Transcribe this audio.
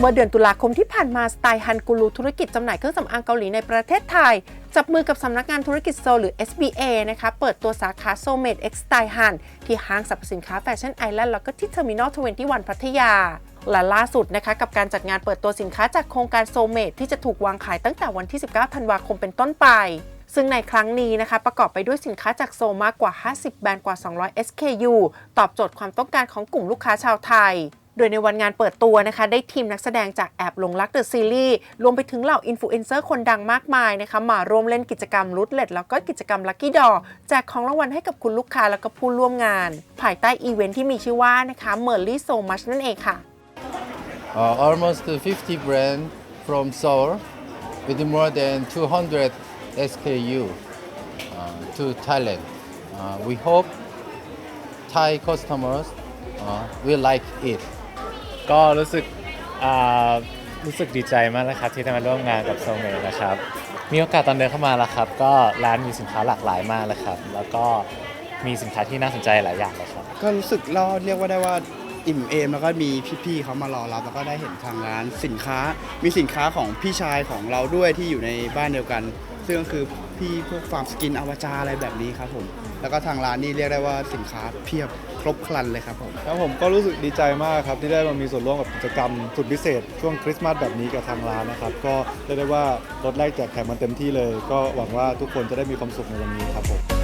เมื่อเดือนตุลาคมที่ผ่านมาสไตล์ฮันกูรูธุรกิจจำหน่ายเครื่องสำอางเกาหลีในประเทศไทย จับมือกับสำนักงานธุรกิจโซหรือ SBA นะคะเปิดตัวสาขาโซเมด X Style Han ที่ห้างสรรพสินค้าแฟชั่นไอแลนด์แล้วก็ที่เทอร์มินอล21 พัทยาและล่าสุดนะคะกับการจัดงานเปิดตัวสินค้าจากโครงการโซเมดที่จะถูกวางขายตั้งแต่วันที่ 19 ธันวาคมเป็นต้นไป ซึ่งในครั้งนี้นะคะ ประกอบไปด้วยสินค้าจากโซมากกว่า 50 แบรนด์กว่า 200 SKU ตอบโจทย์ความต้องการของกลุ่มลูกค้าชาวไทย โดยในวันงานเปิดตัวนะคะ ได้ทีมนักแสดงจากแอบหลงรักเดอะซีรีส์รวมไปถึงเหล่าอินฟลูเอนเซอร์คนดังมากมายนะคะ มาร่วมเล่นกิจกรรมรุดเล็ดแล้วก็กิจกรรมลั c กี้ดอแจกของรางวัลให้กับคุณลูกค้าแล้วก็ผู้ร่วมงาน ภายใต้อีเวนท์ที่มีชื่อว่านะคะเมอร์ลี่โซมัชนั่นเองค่ะ uh, almost 50 brand from Seoul with more than 200 SKU uh, to Thailand. Uh, we hope Thai customers uh, will like it. ก็รู้สึกอ่ารู้สึกดีใจมากนะครับที่ได้มาร่วมงานกับโซเมนะครับ มีโอกาสตอนเดินเข้ามาแล้วครับ ก็ร้านมีสินค้าหลากหลายมากเลยครับ แล้วก็มีสินค้าที่น่าสนใจหลายอย่างเลยครับ ก็รู้สึกรอเรียกว่าได้ว่าอิ่มเอมแล้วก็มีพี่ๆเขามารอรับแล้วก็ได้เห็นทางร้านสินค้า มีสินค้าของพี่ชายของเราด้วยที่อยู่ในบ้านเดียวกัน ซึ่งก็คือพี่พวกฟาร์มสกินอวจาอะไรแบบนี้ครับผมแล้วก็ทางร้านนี่เรียกได้ว่าสินค้าเพียบ รบครันเลยครับผม ครับผมก็รู้สึกดีใจมากครับที่ได้มามีส่วนร่วมกับกิจกรรมสุดพิเศษ ช่วงคริสต์มาสแบบนี้กับทางร้านนะครับ ก็เรียกได้ว่าลดแรกแจกแถมมันเต็มที่เลย ก็หวังว่าทุกคนจะได้มีความสุขในวันนี้ครับผม